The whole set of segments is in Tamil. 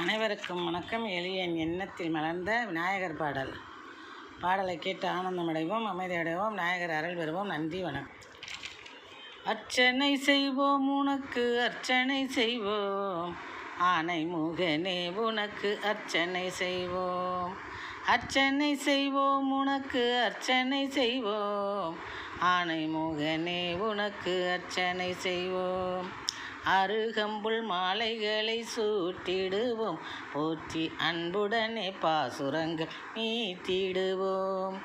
அனைவருக்கும் வணக்கம். எளியன் எண்ணத்தில் மலர்ந்த விநாயகர் பாடல். பாடலை கேட்டு ஆனந்தமடைவோம் அமைதியடைவோம் விநாயகர் அருள் பெறுவோம். நன்றி வணக்கம். அர்ச்சனை செய்வோம் உனக்கு அர்ச்சனை செய்வோம். ஆனை முகனே உனக்கு அர்ச்சனை செய்வோம். அர்ச்சனை செய்வோம் உனக்கு அர்ச்சனை செய்வோம். ஆனை முகனே உனக்கு அர்ச்சனை செய்வோம். அருகம்புல் மாலைகளை சூட்டிடுவோம். போற்றி அன்புடனே பாசுரங்கள் மீட்டிடுவோம்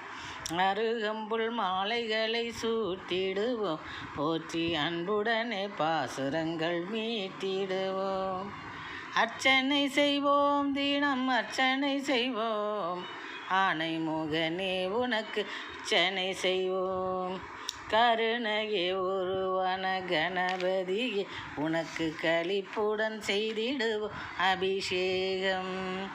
அருகம்புல் மாலைகளை சூட்டிடுவோம். போற்றி அன்புடனே பாசுரங்கள் மீட்டிடுவோம். அர்ச்சனை செய்வோம் தினம் அர்ச்சனை செய்வோம். ஆனை முகனே உனக்கு அர்ச்சனை செய்வோம். கருணையே உருவான கணபதியே உனக்கு கழிப்புடன் செய்திடுவோம். அபிஷேகம்.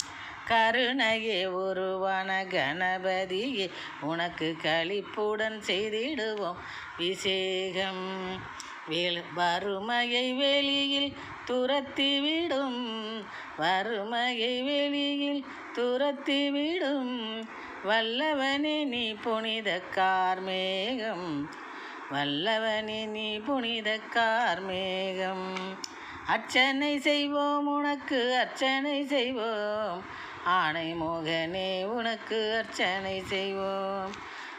கருணையே உருவான கணபதியே உனக்கு கழிப்புடன் செய்திடுவோம். அபிஷேகம் வறுமையை வெளியில் துரத்திவிடும். வறுமையை வெளியில் துரத்திவிடும். வல்லவனே நீ புனித கார்மேகம். வல்லவனே நீ புனித கார்மேகம். அர்ச்சனை செய்வோம் உனக்கு அர்ச்சனை செய்வோம். ஆணை மோகனே உனக்கு அர்ச்சனை செய்வோம்.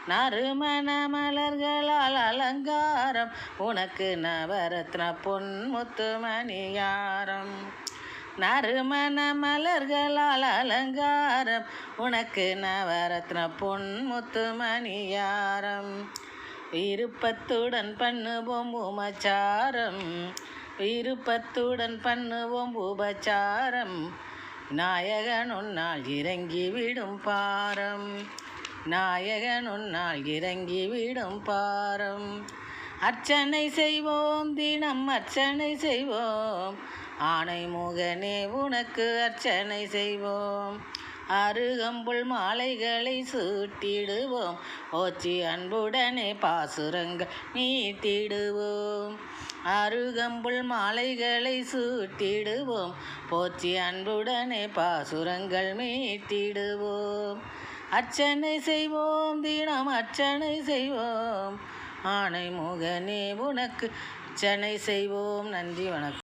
நறுமண மலர்களால் அலங்காரம் உனக்கு நவரத்ன பொன்முத்து மணியாரம் நறுமண மலர்களால் அலங்காரம் உனக்கு நவரத்ன பொன்முத்து மணியாரம் விருப்பத்துடன் பண்ணுவோம் உமச்சாரம் விருப்பத்துடன் பண்ணுவோம் உபச்சாரம். நாயகன் உன்னால் இறங்கி விடும் பாரம். நாயகன் உன்னால் இறங்கி விடும் பாரம். அர்ச்சனை செய்வோம் தினம் அர்ச்சனை செய்வோம். ஆணை முகனே உனக்கு அர்ச்சனை செய்வோம். அருகம்புல் மாலைகளை சூட்டிடுவோம். ஓச்சி அன்புடனே பாசுரங்கள் மீட்டிடுவோம் அருகம்புல் மாலைகளை சூட்டிடுவோம். போச்சி அன்புடனே பாசுரங்கள் மீட்டிடுவோம். அர்ச்சனை செய்வோம் தினம் அர்ச்சனை செய்வோம். ஆணை முகனே உனக்கு அர்ச்சனை செய்வோம். நன்றி வணக்கம்.